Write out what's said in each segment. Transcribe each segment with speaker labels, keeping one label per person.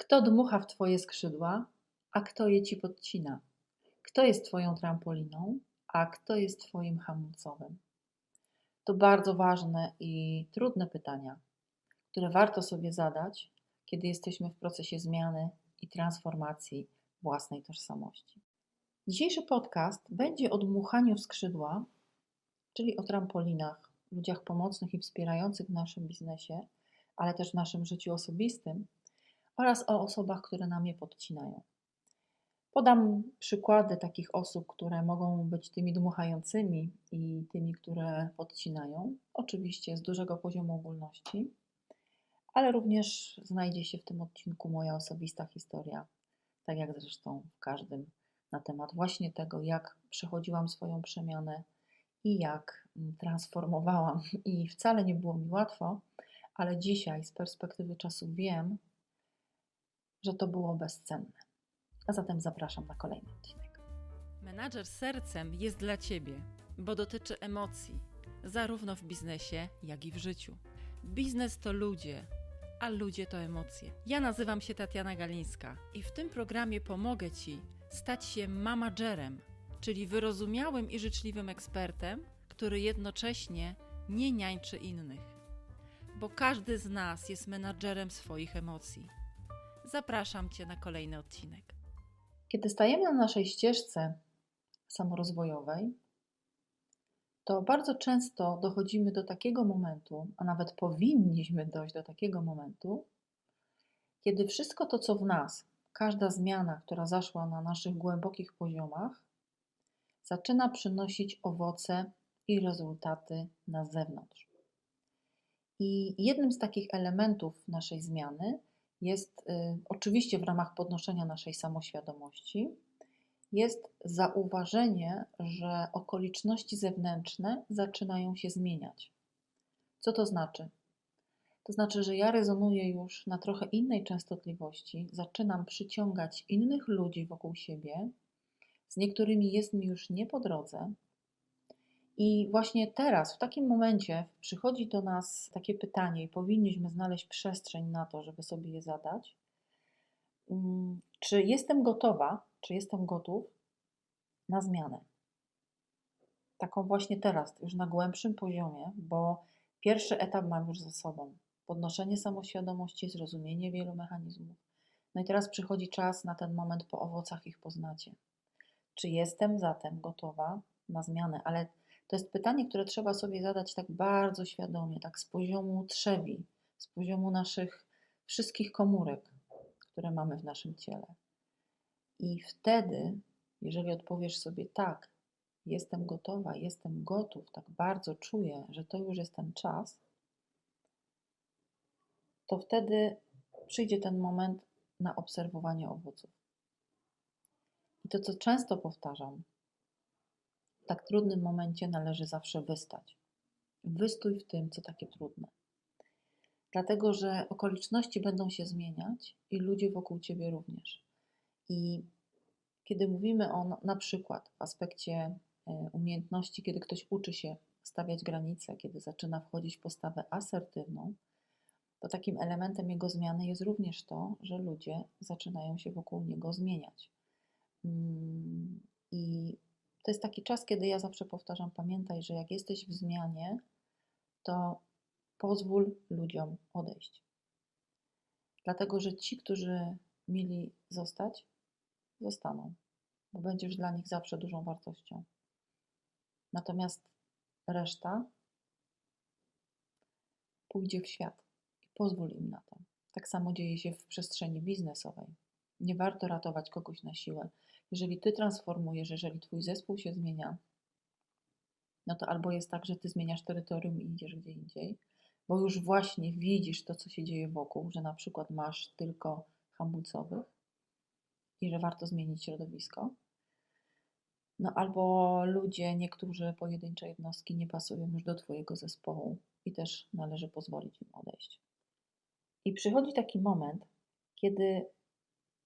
Speaker 1: Kto dmucha w Twoje skrzydła, a kto je Ci podcina? Kto jest Twoją trampoliną, a kto jest Twoim hamulcowym? To bardzo ważne i trudne pytania, które warto sobie zadać, kiedy jesteśmy w procesie zmiany i transformacji własnej tożsamości. Dzisiejszy podcast będzie o dmuchaniu skrzydła, czyli o trampolinach, ludziach pomocnych i wspierających w naszym biznesie, ale też w naszym życiu osobistym oraz o osobach, które nam je podcinają. Podam przykłady takich osób, które mogą być tymi dmuchającymi i tymi, które podcinają. Oczywiście z dużego poziomu ogólności, ale również znajdzie się w tym odcinku moja osobista historia, tak jak zresztą w każdym, na temat właśnie tego, jak przechodziłam swoją przemianę i jak transformowałam. I wcale nie było mi łatwo, ale dzisiaj z perspektywy czasu wiem, że to było bezcenne. A zatem zapraszam na kolejny odcinek.
Speaker 2: Menadżer sercem jest dla Ciebie, bo dotyczy emocji, zarówno w biznesie, jak i w życiu. Biznes to ludzie, a ludzie to emocje. Ja nazywam się Tatiana Galińska i w tym programie pomogę Ci stać się mamagerem, czyli wyrozumiałym i życzliwym ekspertem, który jednocześnie nie niańczy innych. Bo każdy z nas jest menadżerem swoich emocji. Zapraszam Cię na kolejny odcinek.
Speaker 1: Kiedy stajemy na naszej ścieżce samorozwojowej, to bardzo często dochodzimy do takiego momentu, a nawet powinniśmy dojść do takiego momentu, kiedy wszystko to, co w nas, każda zmiana, która zaszła na naszych głębokich poziomach, zaczyna przynosić owoce i rezultaty na zewnątrz. I jednym z takich elementów naszej zmiany jest y, oczywiście w ramach podnoszenia naszej samoświadomości, jest zauważenie, że okoliczności zewnętrzne zaczynają się zmieniać. Co to znaczy? To znaczy, że ja rezonuję już na trochę innej częstotliwości, zaczynam przyciągać innych ludzi wokół siebie, z niektórymi jest mi już nie po drodze, i właśnie teraz, w takim momencie, przychodzi do nas takie pytanie, i powinniśmy znaleźć przestrzeń na to, żeby sobie je zadać. Mm, czy jestem gotowa, czy jestem gotów na zmianę? Taką właśnie teraz, już na głębszym poziomie, bo pierwszy etap mam już za sobą. Podnoszenie samoświadomości, zrozumienie wielu mechanizmów. No i teraz przychodzi czas na ten moment, po owocach ich poznacie. Czy jestem zatem gotowa na zmianę? Ale to jest pytanie, które trzeba sobie zadać tak bardzo świadomie, tak z poziomu trzewi, z poziomu naszych wszystkich komórek, które mamy w naszym ciele. I wtedy, jeżeli odpowiesz sobie tak, jestem gotowa, jestem gotów, tak bardzo czuję, że to już jest ten czas, to wtedy przyjdzie ten moment na obserwowanie owoców. I to, co często powtarzam, tak trudnym momencie należy zawsze wystać. Wystój w tym, co takie trudne. Dlatego, że okoliczności będą się zmieniać i ludzie wokół ciebie również. I kiedy mówimy o na przykład w aspekcie e, umiejętności, kiedy ktoś uczy się stawiać granice, kiedy zaczyna wchodzić w postawę asertywną, to takim elementem jego zmiany jest również to, że ludzie zaczynają się wokół niego zmieniać. Mm, I to jest taki czas, kiedy ja zawsze powtarzam: pamiętaj, że jak jesteś w zmianie, to pozwól ludziom odejść. Dlatego, że ci, którzy mieli zostać, zostaną, bo będziesz dla nich zawsze dużą wartością. Natomiast reszta pójdzie w świat i pozwól im na to. Tak samo dzieje się w przestrzeni biznesowej. Nie warto ratować kogoś na siłę. Jeżeli ty transformujesz, jeżeli twój zespół się zmienia, no to albo jest tak, że ty zmieniasz terytorium i idziesz gdzie indziej, bo już właśnie widzisz to, co się dzieje wokół, że na przykład masz tylko hamulcowych i że warto zmienić środowisko. No albo ludzie, niektórzy pojedyncze jednostki nie pasują już do Twojego zespołu i też należy pozwolić im odejść. I przychodzi taki moment, kiedy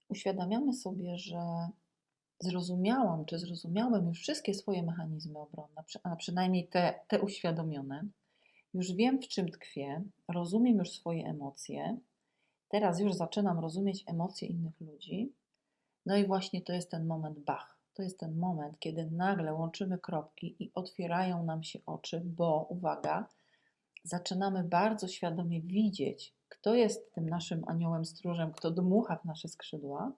Speaker 1: uświadamiamy sobie, że zrozumiałam, czy zrozumiałem już wszystkie swoje mechanizmy obronne, a przynajmniej te, te uświadomione, już wiem w czym tkwię, rozumiem już swoje emocje, Teraz już zaczynam rozumieć emocje innych ludzi. No i właśnie to jest ten moment bach. To jest ten moment, kiedy nagle łączymy kropki i otwierają nam się oczy, bo uwaga, zaczynamy bardzo świadomie widzieć, kto jest tym naszym aniołem stróżem, kto dmucha w nasze skrzydła,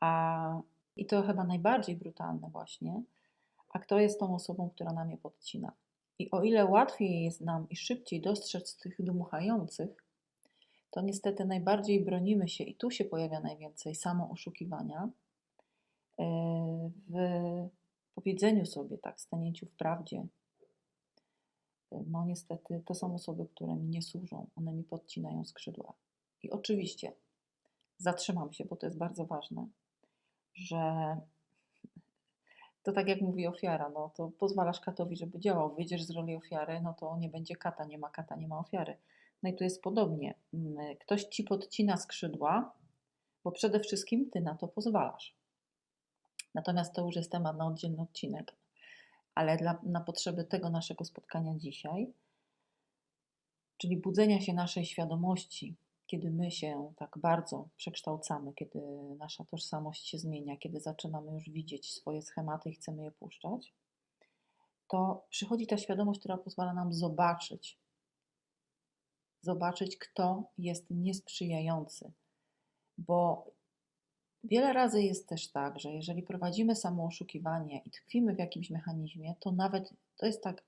Speaker 1: a i to chyba najbardziej brutalne właśnie, a kto jest tą osobą, która nam je podcina. I o ile łatwiej jest nam i szybciej dostrzec tych dmuchających, to niestety najbardziej bronimy się i tu się pojawia najwięcej samooszukiwania e, w powiedzeniu sobie, tak, stanięciu w prawdzie. No niestety to są osoby, które mi nie służą, one mi podcinają skrzydła. I oczywiście zatrzymam się, bo to jest bardzo ważne, że to tak jak mówi ofiara, no to pozwalasz katowi, żeby działał, wyjdziesz z roli ofiary, no to nie będzie kata, nie ma kata, nie ma ofiary. No i tu jest podobnie. Mm, Ktoś ci podcina skrzydła, bo przede wszystkim ty na to pozwalasz. Natomiast to już jest temat na oddzielny odcinek, ale dla, na potrzeby tego naszego spotkania dzisiaj, czyli budzenia się naszej świadomości, kiedy my się tak bardzo przekształcamy, kiedy nasza tożsamość się zmienia, kiedy zaczynamy już widzieć swoje schematy i chcemy je puszczać, to przychodzi ta świadomość, która pozwala nam zobaczyć, zobaczyć, kto jest niesprzyjający. Bo wiele razy jest też tak, że jeżeli prowadzimy samooszukiwanie i tkwimy w jakimś mechanizmie, to nawet to jest tak,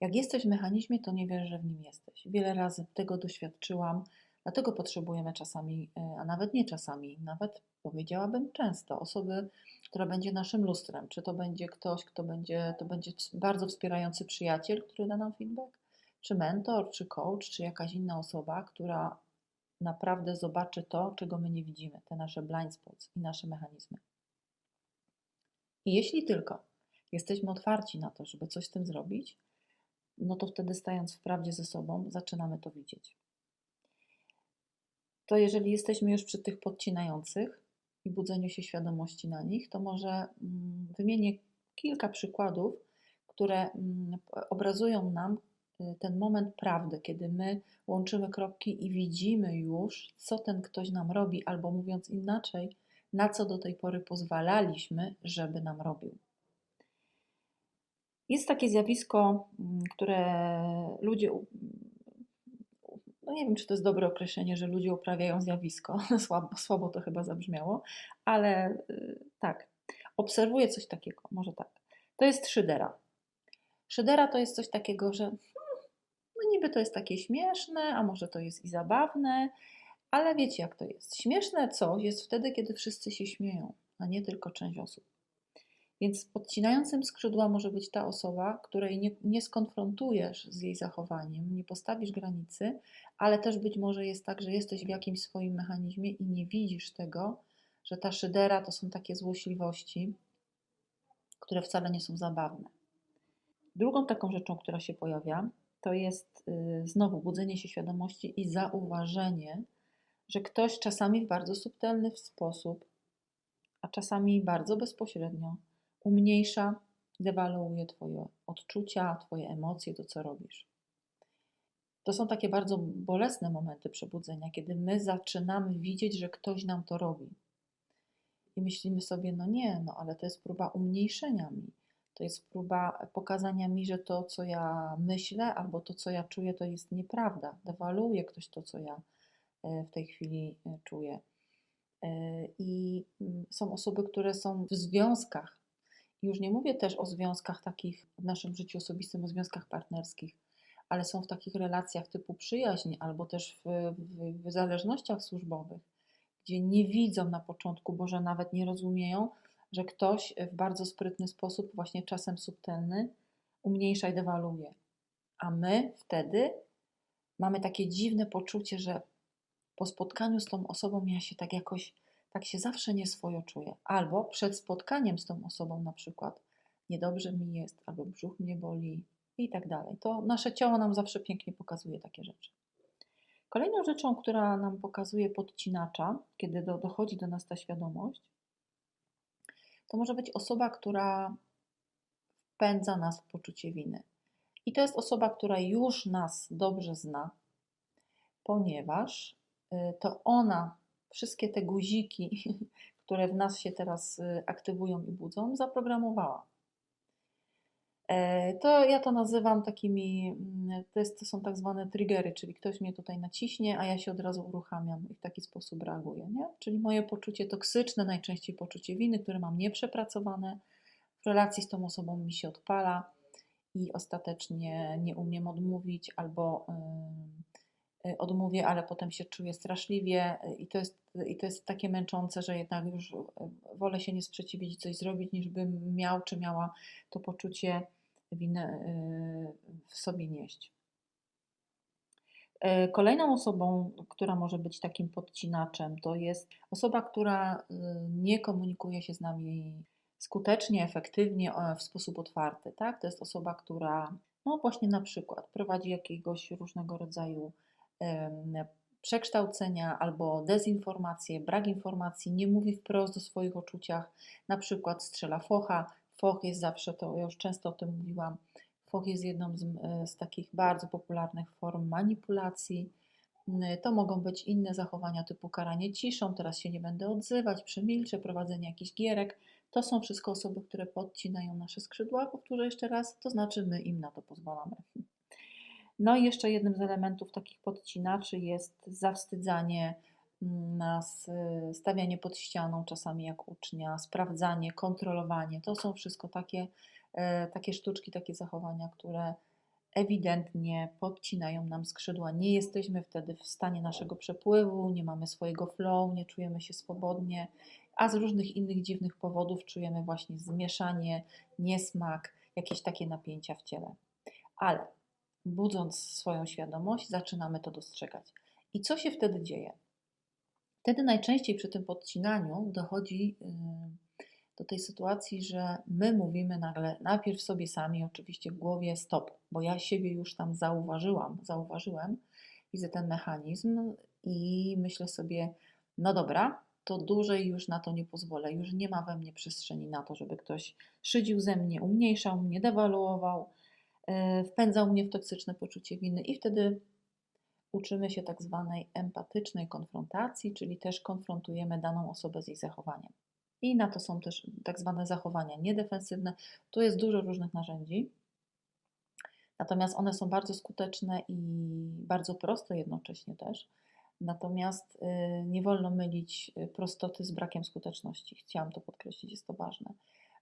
Speaker 1: jak jesteś w mechanizmie, to nie wiesz, że w nim jesteś. Wiele razy tego doświadczyłam, dlatego potrzebujemy czasami, e, a nawet nie czasami, nawet powiedziałabym często, osoby, która będzie naszym lustrem. Czy to będzie ktoś, kto będzie, to będzie bardzo wspierający przyjaciel, który da nam feedback, czy mentor, czy coach, czy jakaś inna osoba, która naprawdę zobaczy to, czego my nie widzimy, te nasze blind spots i nasze mechanizmy. I jeśli tylko jesteśmy otwarci na to, żeby coś z tym zrobić, no to wtedy stając w prawdzie ze sobą, zaczynamy to widzieć. To jeżeli jesteśmy już przy tych podcinających i budzeniu się świadomości na nich, to może mm, wymienię kilka przykładów, które mm, obrazują nam y, ten moment prawdy, kiedy my łączymy kropki i widzimy już, co ten ktoś nam robi, albo mówiąc inaczej, na co do tej pory pozwalaliśmy, żeby nam robił. Jest takie zjawisko, mm, które ludzie, nie wiem, czy to jest dobre określenie, że ludzie uprawiają zjawisko, słabo, słabo to chyba zabrzmiało, ale y, tak, obserwuję coś takiego, może tak. To jest szydera. Szydera to jest coś takiego, że hmm, no niby to jest takie śmieszne, a może to jest i zabawne, ale wiecie jak to jest. Śmieszne coś jest wtedy, kiedy wszyscy się śmieją, a nie tylko część osób. Więc podcinającym skrzydła może być ta osoba, której nie, nie skonfrontujesz z jej zachowaniem, nie postawisz granicy, ale też być może jest tak, że jesteś w jakimś swoim mechanizmie i nie widzisz tego, że ta szydera to są takie złośliwości, które wcale nie są zabawne. Drugą taką rzeczą, która się pojawia, to jest y, znowu budzenie się świadomości i zauważenie, że ktoś czasami w bardzo subtelny sposób, a czasami bardzo bezpośrednio umniejsza, dewaluuje Twoje odczucia, Twoje emocje, to co robisz. To są takie bardzo bolesne momenty przebudzenia, kiedy my zaczynamy widzieć, że ktoś nam to robi. I myślimy sobie, no nie, no ale to jest próba umniejszenia mi. To jest próba pokazania mi, że to, co ja myślę, albo to, co ja czuję, to jest nieprawda. Dewaluuje ktoś to, co ja e, w tej chwili e, czuję. E, I mm, są osoby, które są w związkach. Już nie mówię też o związkach takich w naszym życiu osobistym, o związkach partnerskich, ale są w takich relacjach typu przyjaźń albo też w, w, w zależnościach służbowych, gdzie nie widzą na początku, bo że nawet nie rozumieją, że ktoś w bardzo sprytny sposób, właśnie czasem subtelny, umniejsza i dewaluuje. A my wtedy mamy takie dziwne poczucie, że po spotkaniu z tą osobą ja się tak jakoś, tak się zawsze nieswojo czuję. Albo przed spotkaniem z tą osobą na przykład niedobrze mi jest, albo brzuch mnie boli i tak dalej. To nasze ciało nam zawsze pięknie pokazuje takie rzeczy. Kolejną rzeczą, która nam pokazuje podcinacza, kiedy do, dochodzi do nas ta świadomość, to może być osoba, która wpędza nas w poczucie winy. I to jest osoba, która już nas dobrze zna, ponieważ y, to ona wszystkie te guziki, które w nas się teraz y, aktywują i budzą, zaprogramowała. E, To ja to nazywam takimi, mm, to, jest, to są tak zwane triggery, czyli ktoś mnie tutaj naciśnie, a ja się od razu uruchamiam i w taki sposób reaguję. Nie? Czyli moje poczucie toksyczne, najczęściej poczucie winy, które mam nieprzepracowane, w relacji z tą osobą mi się odpala i ostatecznie nie umiem odmówić albo y, y, odmówię, ale potem się czuję straszliwie y, i to jest, i to jest takie męczące, że jednak już y, wolę się nie sprzeciwić coś zrobić, niż bym miał czy miała to poczucie winy y, w sobie nieść. Kolejną osobą, która może być takim podcinaczem, to jest osoba, która y, nie komunikuje się z nami skutecznie, efektywnie, w sposób otwarty. Tak? To jest osoba, która no właśnie na przykład prowadzi jakiegoś różnego rodzaju przekształcenia albo dezinformację, brak informacji, nie mówi wprost o swoich uczuciach, na przykład strzela focha. Foch jest zawsze, to ja już często o tym mówiłam, foch jest jedną z, e, z takich bardzo popularnych form manipulacji. Mm, To mogą być inne zachowania typu karanie ciszą, teraz się nie będę odzywać, przemilczę, prowadzenie jakichś gierek. To są wszystko osoby, które podcinają nasze skrzydła. Powtórzę jeszcze raz, to znaczy my im na to pozwalamy. No i jeszcze jednym z elementów takich podcinaczy jest zawstydzanie mm, nas, y, stawianie pod ścianą, czasami jak ucznia, sprawdzanie, kontrolowanie. To są wszystko takie, e, takie sztuczki, takie zachowania, które ewidentnie podcinają nam skrzydła. Nie jesteśmy wtedy w stanie naszego przepływu, nie mamy swojego flow, nie czujemy się swobodnie, a z różnych innych dziwnych powodów czujemy właśnie zmieszanie, niesmak, jakieś takie napięcia w ciele. Ale budząc swoją świadomość, zaczynamy to dostrzegać. I co się wtedy dzieje? Wtedy najczęściej przy tym podcinaniu dochodzi yy, do tej sytuacji, że my mówimy nagle, najpierw sobie sami, oczywiście w głowie stop, bo ja siebie już tam zauważyłam, zauważyłem, widzę ten mechanizm i myślę sobie, no dobra, to dłużej już na to nie pozwolę, już nie ma we mnie przestrzeni na to, żeby ktoś szydził ze mnie, umniejszał mnie, dewaluował, wpędzał mnie w toksyczne poczucie winy i wtedy uczymy się tak zwanej empatycznej konfrontacji, czyli też konfrontujemy daną osobę z jej zachowaniem. I na to są też tak zwane zachowania niedefensywne. Tu jest dużo różnych narzędzi, natomiast one są bardzo skuteczne i bardzo proste jednocześnie też. Natomiast y, nie wolno mylić prostoty z brakiem skuteczności. Chciałam to podkreślić, jest to ważne.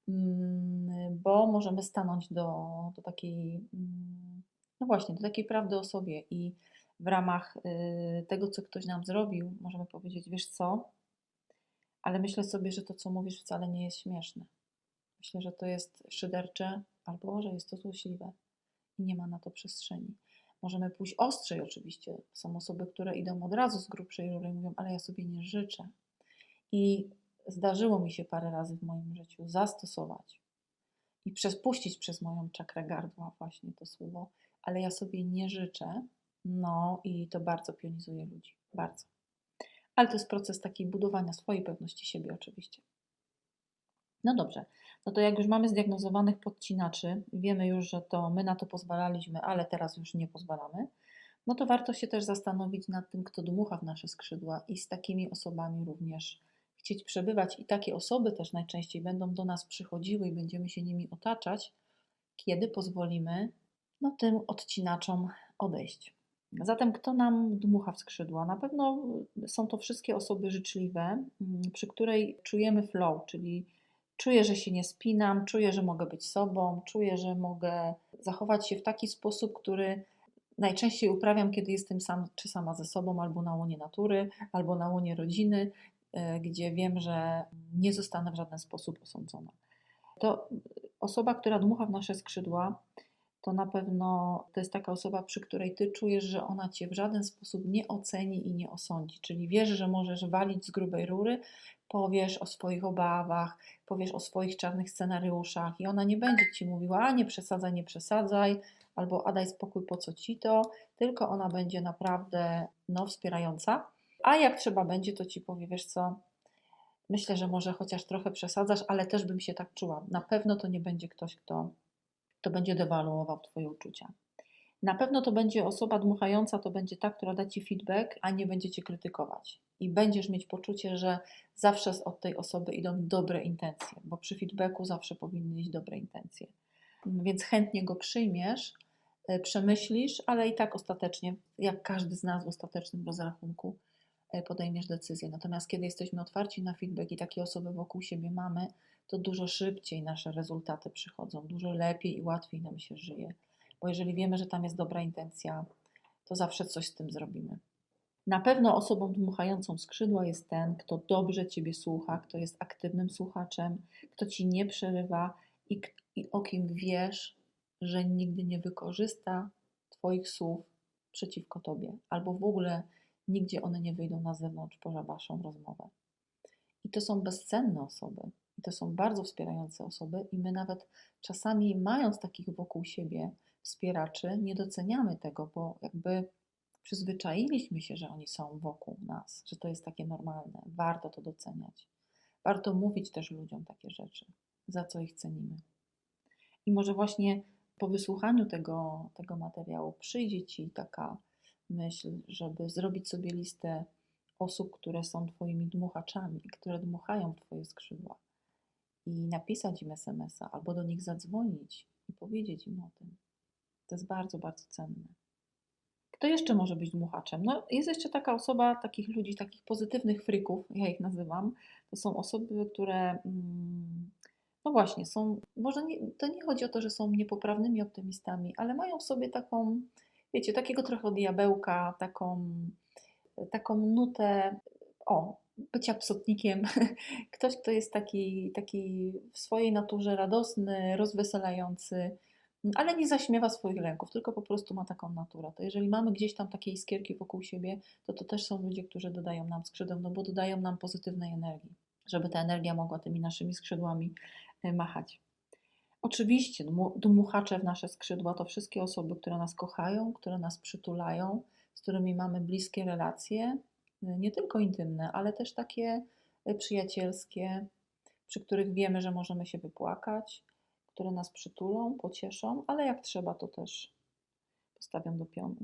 Speaker 1: Mm, Bo możemy stanąć do, do takiej, mm, no właśnie, do takiej prawdy o sobie i w ramach y, tego, co ktoś nam zrobił, możemy powiedzieć, wiesz co, ale myślę sobie, że to, co mówisz, wcale nie jest śmieszne. Myślę, że to jest szydercze albo że jest to złośliwe i nie ma na to przestrzeni. Możemy pójść ostrzej oczywiście. Są osoby, które idą od razu z grubszej rury i mówią, ale ja sobie nie życzę. I zdarzyło mi się parę razy w moim życiu zastosować i przespuścić przez moją czakrę gardła właśnie to słowo, ale ja sobie nie życzę. No i to bardzo pionizuje ludzi. Bardzo. Ale to jest proces takiej budowania swojej pewności siebie oczywiście. No dobrze, no to jak już mamy zdiagnozowanych podcinaczy, wiemy już, że to my na to pozwalaliśmy, ale teraz już nie pozwalamy, no to warto się też zastanowić nad tym, kto dmucha w nasze skrzydła i z takimi osobami również chcieć przebywać. I takie osoby też najczęściej będą do nas przychodziły i będziemy się nimi otaczać, kiedy pozwolimy no, tym odcinaczom odejść. Zatem kto nam dmucha w skrzydła? Na pewno są to wszystkie osoby życzliwe, mm, przy której czujemy flow, czyli czuję, że się nie spinam, czuję, że mogę być sobą, czuję, że mogę zachować się w taki sposób, który najczęściej uprawiam, kiedy jestem sam czy sama ze sobą, albo na łonie natury, albo na łonie rodziny, gdzie wiem, że nie zostanę w żaden sposób osądzona. To osoba, która dmucha w nasze skrzydła, to na pewno to jest taka osoba, przy której ty czujesz, że ona cię w żaden sposób nie oceni i nie osądzi. Czyli wiesz, że możesz walić z grubej rury, powiesz o swoich obawach, powiesz o swoich czarnych scenariuszach i ona nie będzie ci mówiła, a nie przesadzaj, nie przesadzaj, albo a daj spokój, po co ci to, tylko ona będzie naprawdę no, wspierająca. A jak trzeba będzie, to ci powie, wiesz co, myślę, że może chociaż trochę przesadzasz, ale też bym się tak czuła. Na pewno to nie będzie ktoś, kto to będzie dewaluował Twoje uczucia. Na pewno to będzie osoba dmuchająca, to będzie ta, która da ci feedback, a nie będzie cię krytykować. I będziesz mieć poczucie, że zawsze od tej osoby idą dobre intencje, bo przy feedbacku zawsze powinny iść dobre intencje. Więc chętnie go przyjmiesz, e, przemyślisz, ale i tak ostatecznie, jak każdy z nas w ostatecznym rozrachunku, podejmiesz decyzję. Natomiast kiedy jesteśmy otwarci na feedback i takie osoby wokół siebie mamy, to dużo szybciej nasze rezultaty przychodzą, dużo lepiej i łatwiej nam się żyje. Bo jeżeli wiemy, że tam jest dobra intencja, to zawsze coś z tym zrobimy. Na pewno osobą dmuchającą skrzydła jest ten, kto dobrze Ciebie słucha, kto jest aktywnym słuchaczem, kto Ci nie przerywa i, i o kim wiesz, że nigdy nie wykorzysta Twoich słów przeciwko Tobie, albo w ogóle nigdzie one nie wyjdą na zewnątrz poza Waszą rozmowę. I to są bezcenne osoby, i to są bardzo wspierające osoby, i my nawet czasami, mając takich wokół siebie wspieraczy, nie doceniamy tego, bo jakby przyzwyczailiśmy się, że oni są wokół nas, że to jest takie normalne. Warto to doceniać. Warto mówić też ludziom takie rzeczy, za co ich cenimy. I może właśnie po wysłuchaniu tego, tego materiału przyjdzie Ci taka myśl, żeby zrobić sobie listę osób, które są Twoimi dmuchaczami, które dmuchają w Twoje skrzydła i napisać im SMS-a albo do nich zadzwonić i powiedzieć im o tym. To jest bardzo, bardzo cenne. Kto jeszcze może być dmuchaczem? No, jest jeszcze taka osoba, takich ludzi, takich pozytywnych frików, ja ich nazywam. To są osoby, które, mm, no właśnie, są, może nie, to nie chodzi o to, że są niepoprawnymi optymistami, ale mają w sobie taką, wiecie, takiego trochę diabełka, taką, taką nutę, o, bycia psotnikiem. Ktoś, kto jest taki, taki w swojej naturze radosny, rozweselający, ale nie zaśmiewa swoich lęków, tylko po prostu ma taką naturę. To jeżeli mamy gdzieś tam takie iskierki wokół siebie, to to też są ludzie, którzy dodają nam skrzydeł, no bo dodają nam pozytywnej energii, żeby ta energia mogła tymi naszymi skrzydłami e, machać. Oczywiście dmuchacze w nasze skrzydła to wszystkie osoby, które nas kochają, które nas przytulają, z którymi mamy bliskie relacje, e, nie tylko intymne, ale też takie e, przyjacielskie, przy których wiemy, że możemy się wypłakać, które nas przytulą, pocieszą, ale jak trzeba, to też postawią do pionu.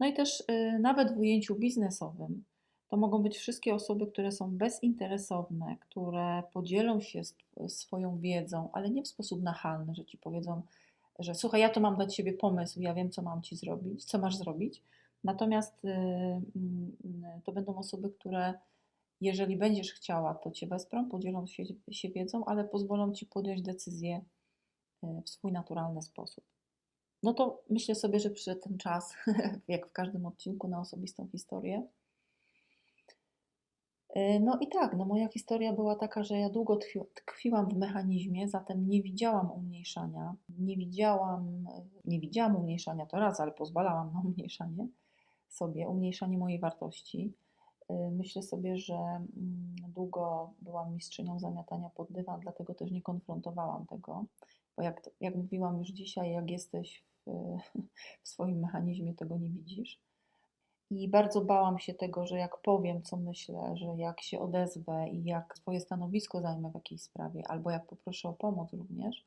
Speaker 1: No i też y, nawet w ujęciu biznesowym to mogą być wszystkie osoby, które są bezinteresowne, które podzielą się swoją wiedzą, ale nie w sposób nachalny, że ci powiedzą, że słuchaj, ja to mam dla ciebie pomysł, ja wiem, co mam ci zrobić, co masz zrobić. Natomiast y, y, to będą osoby, które jeżeli będziesz chciała, to Cię wesprą, podzielą się, się wiedzą, ale pozwolą Ci podjąć decyzję e, w swój naturalny sposób. No to myślę sobie, że przyszedł ten czas, jak w każdym odcinku, na osobistą historię. E, no i tak, no moja historia była taka, że ja długo tkwiłam w mechanizmie, zatem nie widziałam umniejszania, nie widziałam, nie widziałam umniejszania to raz, ale pozwalałam na umniejszanie sobie, umniejszanie mojej wartości. Y, myślę sobie, że mm, długo byłam mistrzynią zamiatania pod dywan, dlatego też nie konfrontowałam tego, bo jak, jak mówiłam już dzisiaj, jak jesteś w, w swoim mechanizmie, tego nie widzisz. I bardzo bałam się tego, że jak powiem, co myślę, że jak się odezwę i jak swoje stanowisko zajmę w jakiejś sprawie, albo jak poproszę o pomoc również,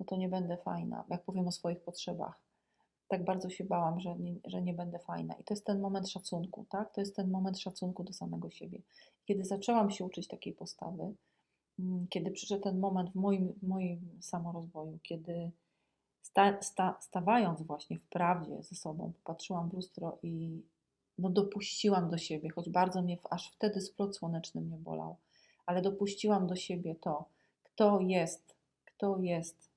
Speaker 1: no to nie będę fajna, jak powiem o swoich potrzebach tak bardzo się bałam, że nie, że nie będę fajna. I to jest ten moment szacunku, tak? To jest ten moment szacunku do samego siebie. Kiedy zaczęłam się uczyć takiej postawy, mm, kiedy przyszedł ten moment w moim, w moim samorozwoju, kiedy sta, sta, stawając właśnie w prawdzie ze sobą, popatrzyłam w lustro i no dopuściłam do siebie, choć bardzo mnie aż wtedy splot słoneczny mnie bolał, ale dopuściłam do siebie to, kto jest, kto jest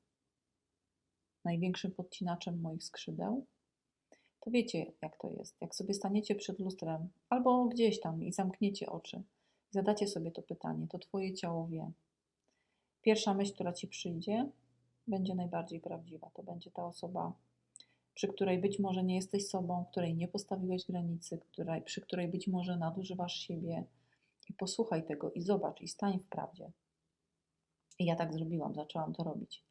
Speaker 1: największym podcinaczem moich skrzydeł, to wiecie, jak to jest. Jak sobie staniecie przed lustrem albo gdzieś tam i zamkniecie oczy, zadacie sobie to pytanie, to Twoje ciało wie. Pierwsza myśl, która Ci przyjdzie, będzie najbardziej prawdziwa. To będzie ta osoba, przy której być może nie jesteś sobą, której nie postawiłeś granicy, której, przy której być może nadużywasz siebie. I posłuchaj tego i zobacz, i stań w prawdzie. I ja tak zrobiłam, zaczęłam to robić.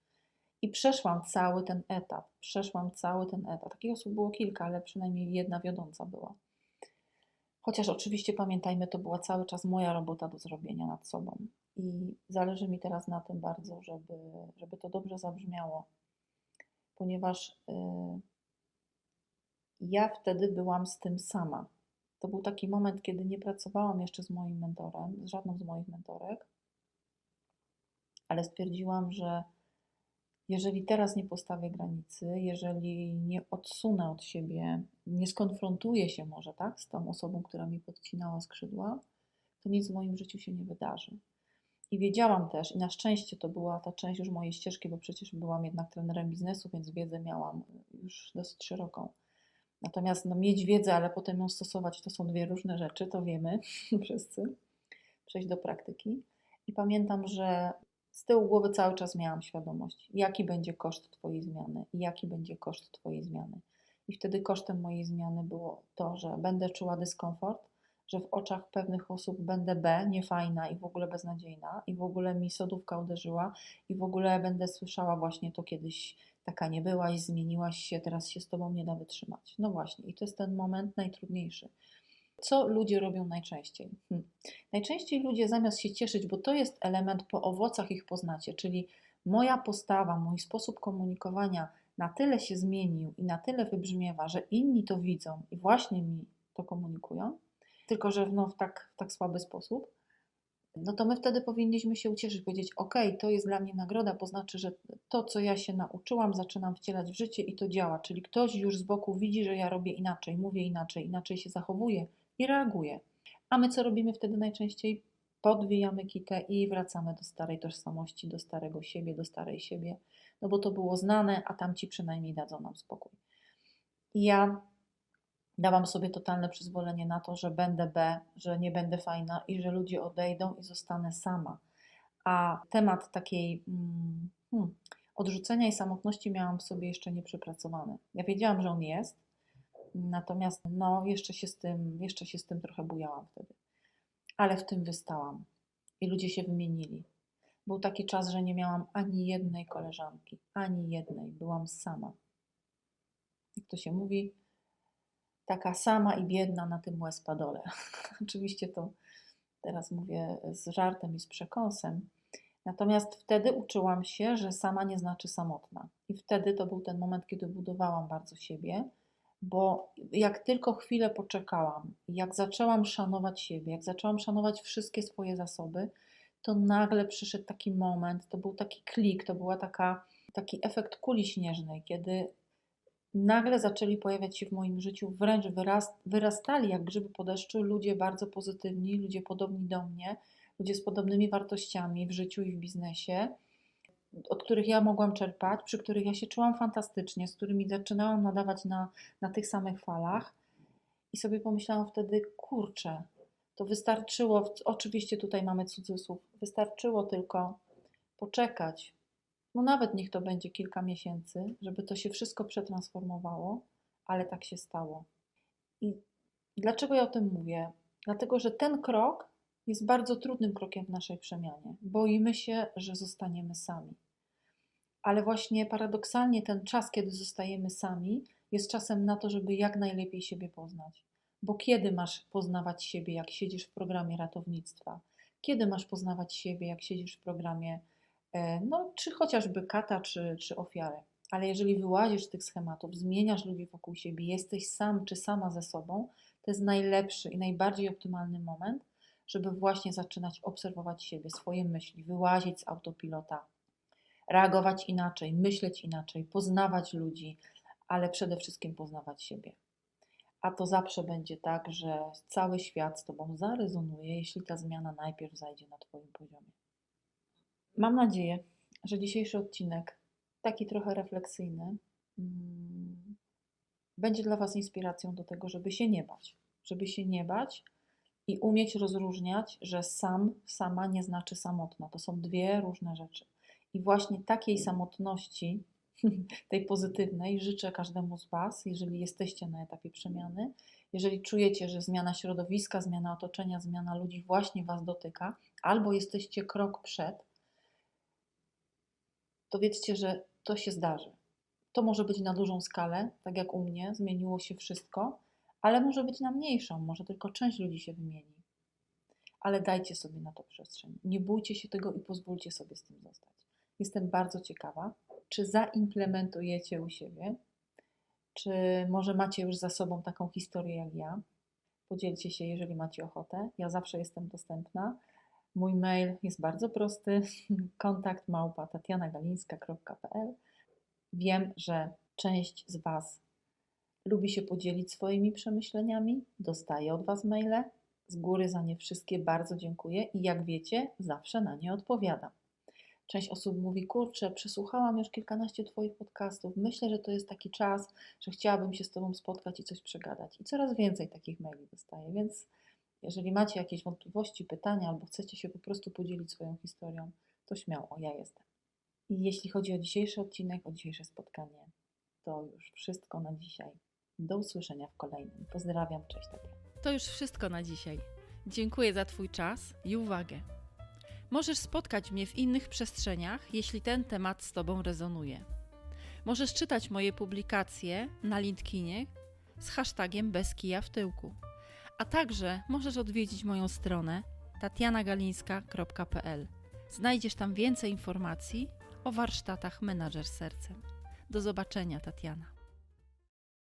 Speaker 1: I przeszłam cały ten etap, przeszłam cały ten etap. Takich osób było kilka, ale przynajmniej jedna wiodąca była. Chociaż oczywiście pamiętajmy, to była cały czas moja robota do zrobienia nad sobą. I zależy mi teraz na tym bardzo, żeby, żeby to dobrze zabrzmiało, ponieważ yy, ja wtedy byłam z tym sama. To był taki moment, kiedy nie pracowałam jeszcze z moim mentorem, z żadną z moich mentorek, ale stwierdziłam, że jeżeli teraz nie postawię granicy, jeżeli nie odsunę od siebie, nie skonfrontuję się może tak z tą osobą, która mi podcinała skrzydła, to nic w moim życiu się nie wydarzy. I wiedziałam też, i na szczęście to była ta część już mojej ścieżki, bo przecież byłam jednak trenerem biznesu, więc wiedzę miałam już dosyć szeroką. Natomiast no, mieć wiedzę, ale potem ją stosować, to są dwie różne rzeczy, to wiemy wszyscy. Przejść do praktyki. I pamiętam, że z tyłu głowy cały czas miałam świadomość, jaki będzie koszt Twojej zmiany i jaki będzie koszt Twojej zmiany. I wtedy kosztem mojej zmiany było to, że będę czuła dyskomfort, że w oczach pewnych osób będę B, niefajna i w ogóle beznadziejna, i w ogóle mi sodówka uderzyła, i w ogóle będę słyszała właśnie to kiedyś taka nie byłaś, zmieniłaś się, teraz się z tobą nie da wytrzymać. No właśnie, i to jest ten moment najtrudniejszy. Co ludzie robią najczęściej? Hm. Najczęściej ludzie zamiast się cieszyć, bo to jest element po owocach ich poznacie, czyli moja postawa, mój sposób komunikowania na tyle się zmienił i na tyle wybrzmiewa, że inni to widzą i właśnie mi to komunikują, tylko że no, w, tak, w tak słaby sposób, no to my wtedy powinniśmy się ucieszyć, powiedzieć: OK, to jest dla mnie nagroda, bo znaczy, że to, co ja się nauczyłam, zaczynam wcielać w życie i to działa. Czyli ktoś już z boku widzi, że ja robię inaczej, mówię inaczej, inaczej się zachowuję i reaguję. A my co robimy wtedy najczęściej? Podwijamy kitę i wracamy do starej tożsamości, do starego siebie, do starej siebie, no bo to było znane, a tamci przynajmniej dadzą nam spokój. I ja dałam sobie totalne przyzwolenie na to, że będę B, że nie będę fajna i że ludzie odejdą i zostanę sama. A temat takiej mm, hmm, odrzucenia i samotności miałam w sobie jeszcze nieprzepracowany. Ja wiedziałam, że on jest, natomiast no, jeszcze, się z tym, jeszcze się z tym trochę bujałam wtedy. Ale w tym wystałam i ludzie się wymienili. Był taki czas, że nie miałam ani jednej koleżanki, ani jednej. Byłam sama. Jak to się mówi, taka sama i biedna na tym łezpadole. Oczywiście to teraz mówię z żartem i z przekąsem. Natomiast wtedy uczyłam się, że sama nie znaczy samotna. I wtedy to był ten moment, kiedy budowałam bardzo siebie, bo jak tylko chwilę poczekałam, jak zaczęłam szanować siebie, jak zaczęłam szanować wszystkie swoje zasoby, to nagle przyszedł taki moment, to był taki klik, to była taka, taki efekt kuli śnieżnej, kiedy nagle zaczęli pojawiać się w moim życiu, wręcz wyrast, wyrastali jak grzyby po deszczu ludzie bardzo pozytywni, ludzie podobni do mnie, ludzie z podobnymi wartościami w życiu i w biznesie, od których ja mogłam czerpać, przy których ja się czułam fantastycznie, z którymi zaczynałam nadawać na, na tych samych falach. I sobie pomyślałam wtedy, kurczę, to wystarczyło, oczywiście tutaj mamy cudzysłów, wystarczyło tylko poczekać, no nawet niech to będzie kilka miesięcy, żeby to się wszystko przetransformowało, ale tak się stało. I dlaczego ja o tym mówię? Dlatego, że ten krok jest bardzo trudnym krokiem w naszej przemianie. Boimy się, że zostaniemy sami. Ale właśnie paradoksalnie ten czas, kiedy zostajemy sami, jest czasem na to, żeby jak najlepiej siebie poznać. Bo kiedy masz poznawać siebie, jak siedzisz w programie ratownictwa? Kiedy masz poznawać siebie, jak siedzisz w programie no, czy chociażby kata, czy, czy ofiarę. Ale jeżeli wyłazisz z tych schematów, zmieniasz ludzi wokół siebie, jesteś sam czy sama ze sobą, to jest najlepszy i najbardziej optymalny moment, żeby właśnie zaczynać obserwować siebie, swoje myśli, wyłazić z autopilota, reagować inaczej, myśleć inaczej, poznawać ludzi, ale przede wszystkim poznawać siebie. A to zawsze będzie tak, że cały świat z Tobą zarezonuje, jeśli ta zmiana najpierw zajdzie na Twoim poziomie. Mam nadzieję, że dzisiejszy odcinek, taki trochę refleksyjny, mm, będzie dla Was inspiracją do tego, żeby się nie bać. Żeby się nie bać i umieć rozróżniać, że sam, sama nie znaczy samotna. To są dwie różne rzeczy. I właśnie takiej samotności, tej pozytywnej, życzę każdemu z Was, jeżeli jesteście na etapie przemiany, jeżeli czujecie, że zmiana środowiska, zmiana otoczenia, zmiana ludzi właśnie Was dotyka, albo jesteście krok przed, to wiedzcie, że to się zdarzy. To może być na dużą skalę, tak jak u mnie, zmieniło się wszystko, ale może być na mniejszą, może tylko część ludzi się wymieni. Ale dajcie sobie na to przestrzeń. Nie bójcie się tego i pozwólcie sobie z tym zostać. Jestem bardzo ciekawa, czy zaimplementujecie u siebie, czy może macie już za sobą taką historię jak ja. Podzielcie się, jeżeli macie ochotę. Ja zawsze jestem dostępna. Mój mail jest bardzo prosty: kontakt małpa tatianagalińska.pl. Wiem, że część z Was lubi się podzielić swoimi przemyśleniami, dostaję od Was maile. Z góry za nie wszystkie bardzo dziękuję i jak wiecie, zawsze na nie odpowiadam. Część osób mówi: Kurczę, przesłuchałam już kilkanaście Twoich podcastów. Myślę, że to jest taki czas, że chciałabym się z Tobą spotkać i coś przegadać. I coraz więcej takich maili dostaję, więc jeżeli macie jakieś wątpliwości, pytania albo chcecie się po prostu podzielić swoją historią, to śmiało, ja jestem. I jeśli chodzi o dzisiejszy odcinek, o dzisiejsze spotkanie, to już wszystko na dzisiaj. Do usłyszenia w kolejnym. Pozdrawiam, cześć Tatiana.
Speaker 2: To już wszystko na dzisiaj. Dziękuję za Twój czas i uwagę. Możesz spotkać mnie w innych przestrzeniach, jeśli ten temat z Tobą rezonuje. Możesz czytać moje publikacje na LinkedInie z hashtagiem bez kija w tyłku. A także możesz odwiedzić moją stronę tatianagalińska.pl. Znajdziesz tam więcej informacji o warsztatach Menadżer Sercem. Do zobaczenia, Tatiana.